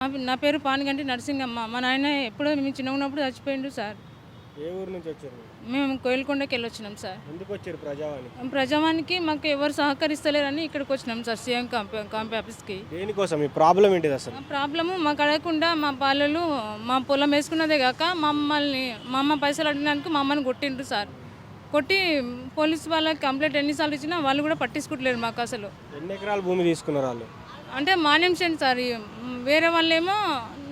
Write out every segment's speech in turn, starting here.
నా- నా పేరు పానిగంటి నరసింగమ్మ. మా నాయన ఎప్పుడో మేము చిన్న ఉన్నప్పుడు చచ్చిపోయిండు సార్. ఏ ఊరు నుంచి వచ్చారు మేము కోయిలకొండకి వెళ్ళి వచ్చినాం సార్. ఎందుకు వచ్చారు ప్రజావాణి ప్రజావానికి మాకు ఎవరు సహకరిస్తలేరని ఇక్కడికి వచ్చినాం సార్ సీఎం కాంపీ ఆఫీస్కి. దేనికోసం? మీ ప్రాబ్లం ఏంటిది అసలు? ప్రాబ్లము మాకు అడగకుండా మా పాలలు మా పొలం వేసుకున్నదే కాక మమ్మల్ని మా అమ్మ పైసలు అడిగినందుకు మా అమ్మని కొట్టిండ్రు సార్. కొట్టి పోలీస్ వాళ్ళకి కంప్లైంట్ ఎన్నిసార్లు ఇచ్చినా వాళ్ళు కూడా పట్టించుకుంటలేరు మాకు అసలు. ఎన్ని ఎకరాల భూమి తీసుకున్నారు వాళ్ళు? అంటే మాన్యం చేయండి సార్. వేరే వాళ్ళేమో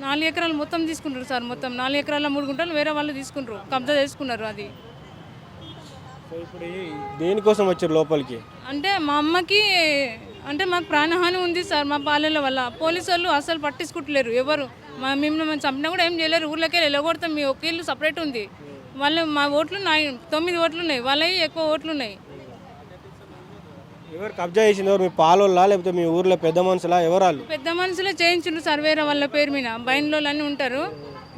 నాలుగు ఎకరాలు మొత్తం తీసుకుంటారు సార్. మొత్తం నాలుగు ఎకరాల మూడు గుంటలు వేరే వాళ్ళు తీసుకుంటారు. కబ్జా చేసుకున్నారు అది. దేనికోసం వచ్చారు లోపలికి? అంటే మా అమ్మకి అంటే మాకు ప్రాణహాని ఉంది సార్ మా పాలెల వల్ల. పోలీసు వాళ్ళు అసలు పట్టించుకుంటలేరు. ఎవరు? మా మేము మేము చంపినా కూడా ఏం చేయలేరు. ఊర్లోకి వెళ్ళగొడతాం. మీ ఒక ఇల్లు సపరేట్ ఉంది. వాళ్ళు మా ఓట్లు నై తొమ్మిది ఓట్లు ఉన్నాయి. వాళ్ళవి ఎక్కువ ఓట్లు ఉన్నాయి. ఎవరు కబ్జా చేసింది? ఎవరు మీ పాలోళ్ళా? లేకపోతే మీ ఊర్లో పెద్ద మనుషులా? ఎవరు వాళ్ళు? పెద్ద మనుషులే చేయించిండ్రు సార్ వేరే వాళ్ళ పేరు మీద. బయన్లో అని ఉంటారు.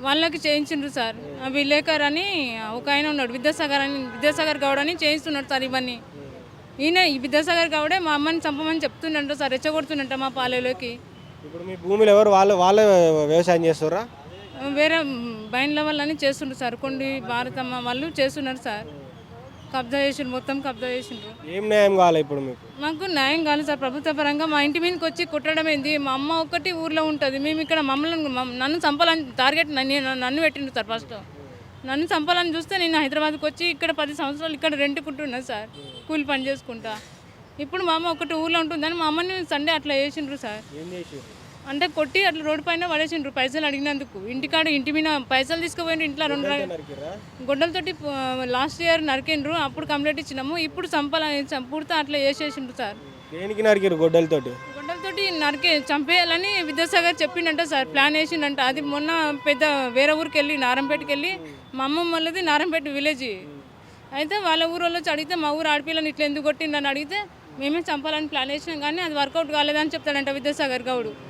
వాళ్ళకి చేయించిండ్రు సార్. ఆ విలేకర్ అని ఒక ఆయన ఉన్నాడు విద్యాసాగర్ అని విద్యాసాగర్ గౌడ్ అని చేయిస్తున్నాడు సార్ ఇవన్నీ. ఈయన ఈ విద్యాసాగర్ గౌడే మా అమ్మని చంపమని చెప్తుండంట సార్ రెచ్చగొడుతుండంట మా పాలెలోకి. ఇప్పుడు మీ భూమిలో ఎవరు? వాళ్ళు వాళ్ళే వ్యవసాయం చేస్తారా? వేరే బయన్ల వాళ్ళని చేస్తుండ్రు సార్ కొండి భారతమ్మ వాళ్ళు చేస్తున్నారు సార్. కబ్జా చేసిండ్రు మొత్తం కబ్జా చేసిండ్రు. ఏం న్యాయం కావాలి ఇప్పుడు మీకు? మాకు న్యాయం కాదు సార్ ప్రభుత్వ పరంగా మా ఇంటి మీదకి వచ్చి కొట్టడం ఏంది? మా అమ్మ ఒక్కటి ఊర్లో ఉంటుంది. మేము ఇక్కడ మమ్మల్ని మమ్- నన్ను చంపాలని టార్గెట్ నన్ను నన్ను పెట్టిండు సార్ ఫస్ట్ నన్ను చంపాలని చూస్తే నేను హైదరాబాద్కి వచ్చి ఇక్కడ పది సంవత్సరాలు ఇక్కడ రెంట్కుంటున్నా సార్ కూలి పని చేసుకుంటా. ఇప్పుడు మా అమ్మ ఒకటి ఊర్లో ఉంటుందని మా అమ్మని సండే అట్లా వేసిండ్రు సార్. ఏం అంటే కొట్టి అట్లా రోడ్డు పైన పడేసిండ్రు పైసలు అడిగినందుకు. ఇంటికాడ ఇంటి మీద పైసలు తీసుకుపోయిండ్రు ఇంట్లో రెండు గొడ్డలతోటి లాస్ట్ ఇయర్ నరికిండ్రు అప్పుడు కంప్లైంట్ ఇచ్చినాము ఇప్పుడు చంపాలని చంపుడుతా అట్లా వేసేసిండ్రు సార్. దేనికి నరికిరు గొడ్డలతోటి? గొడ్డలతోటి నరికే చంపేయాలని విద్యాసాగర్ చెప్పిండంట సార్ ప్లాన్ వేసిండంట. అది మొన్న పెద్ద వేరే ఊరికి వెళ్ళి నారంపేటకి వెళ్ళి మా అమ్మమ్మ వాళ్ళది నారంపేట విలేజ్ అయితే వాళ్ళ ఊరు వాళ్ళు అడిగితే మా ఊరు ఆడపిల్లని ఇట్లా ఎందుకు కొట్టిండని అడిగితే మేమే చంపాలని ప్లాన్ వేసినాం కానీ అది వర్కౌట్ కాలేదని చెప్తాడంట విద్యాసాగర్ గౌడు.